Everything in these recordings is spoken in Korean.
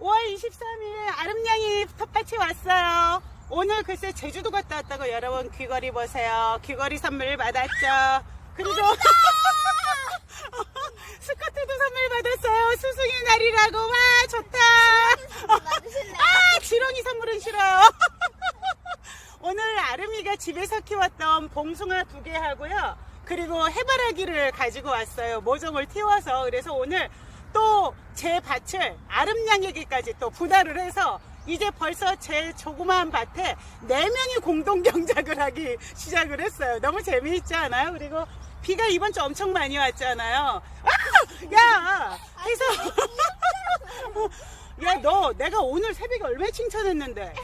5월 23일 아름냥이 텃밭에 왔어요. 오늘 글쎄 제주도 갔다 왔다고 여러분 귀걸이 보세요. 귀걸이 선물 받았죠. 그리고 스커트도 선물 받았어요. 스승의 날이라고 와 좋다. 아 지렁이 선물은 싫어요. 오늘 아름이가 집에서 키웠던 봉숭아 두 개 하고요. 그리고 해바라기를 가지고 왔어요. 모종을 틔워서. 그래서 오늘 또 제 밭을 아름냥에게까지 또 분할을 해서 이제 벌써 제 조그마한 밭에 네 명이 공동 경작을 하기 시작을 했어요. 너무 재미있지 않아요? 그리고 비가 이번 주 엄청 많이 왔잖아요. 아! 야! 해서 야, 너 내가 오늘 새벽에 얼마나 칭찬했는데.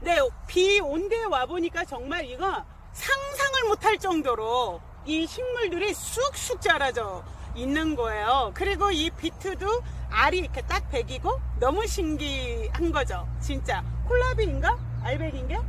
네, 비 온데 와 보니까 정말 이거 상상을 못할 정도로 이 식물들이 쑥쑥 자라져 있는 거예요. 그리고 이 비트도 알이 이렇게 딱 배기고 너무 신기한 거죠. 진짜. 콜라비인가? 알배기인가?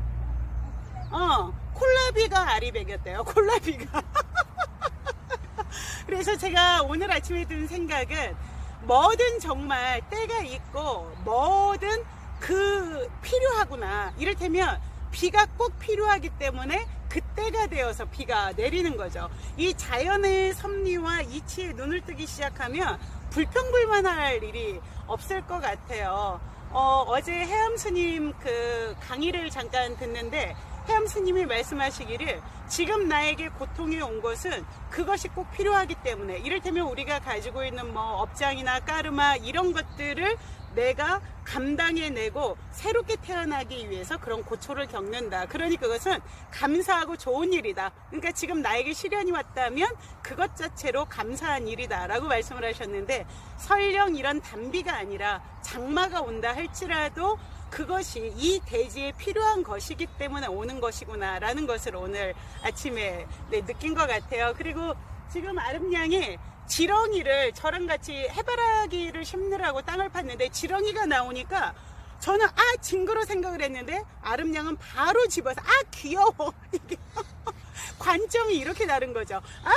어, 콜라비가 알이 배겼대요. 콜라비가. 그래서 제가 오늘 아침에 든 생각은 뭐든 정말 때가 있고 뭐든 그 필요하구나. 이를테면 비가 꼭 필요하기 때문에 그때가 되어서 비가 내리는 거죠. 이 자연의 섭리와 이치에 눈을 뜨기 시작하면 불평불만할 일이 없을 것 같아요. 어, 어제 해암 스님 그 강의를 잠깐 듣는데 해암 스님이 말씀하시기를 지금 나에게 고통이 온 것은 그것이 꼭 필요하기 때문에 이를테면 우리가 가지고 있는 뭐 업장이나 까르마 이런 것들을 내가 감당해내고 새롭게 태어나기 위해서 그런 고초를 겪는다. 그러니 그것은 감사하고 좋은 일이다. 그러니까 지금 나에게 시련이 왔다면 그것 자체로 감사한 일이다. 라고 말씀을 하셨는데 설령 이런 단비가 아니라 장마가 온다 할지라도 그것이 이 대지에 필요한 것이기 때문에 오는 것이구나 라는 것을 오늘 아침에 네, 느낀 것 같아요. 그리고 지금 아름양이 지렁이를 저랑 같이 해바라기를 심느라고 땅을 팠는데 지렁이가 나오니까 저는 아 징그러 생각을 했는데 아름양은 바로 집어서 아 귀여워 이게 관점이 이렇게 다른 거죠. 아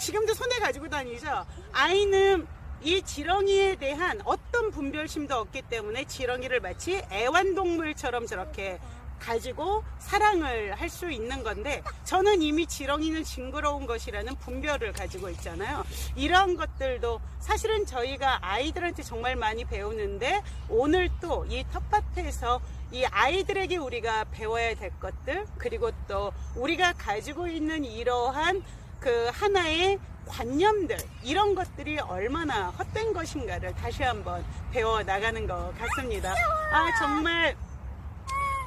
지금도 손에 가지고 다니죠. 아이는 이 지렁이에 대한 어떤 분별심도 없기 때문에 지렁이를 마치 애완동물처럼 저렇게 가지고 사랑을 할 수 있는 건데 저는 이미 지렁이는 징그러운 것이라는 분별을 가지고 있잖아요. 이런 것들도 사실은 저희가 아이들한테 정말 많이 배우는데 오늘 또 이 텃밭에서 이 아이들에게 우리가 배워야 될 것들 그리고 또 우리가 가지고 있는 이러한 그 하나의 관념들 이런 것들이 얼마나 헛된 것인가를 다시 한번 배워 나가는 것 같습니다. 아 정말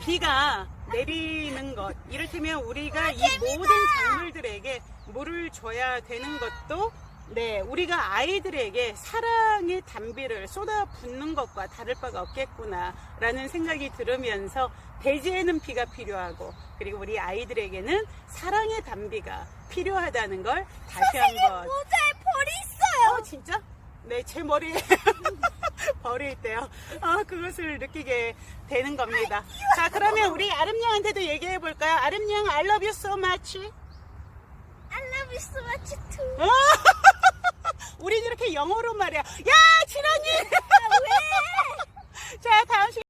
비가 내리는 것 이를테면 우리가 이 모든 작물들에게 물을 줘야 되는 것도 네 우리가 아이들에게 사랑의 담비를 쏟아붓는 것과 다를 바가 없겠구나라는 생각이 들으면서 대지에는 비가 필요하고 그리고 우리 아이들에게는 사랑의 담비가 필요하다는 걸 다시 한번 모자에 벌이 있어요. 어, 진짜? 네, 제 머리에 벌이 있대요. 어, 그것을 느끼게 되는 겁니다. 자, 그러면 우리 아름양한테도 얘기해 볼까요? 아름양, I love you so much. I love you so much too. 영어로 말이야. 야, 지렁이! 왜? 자, 다음 시간.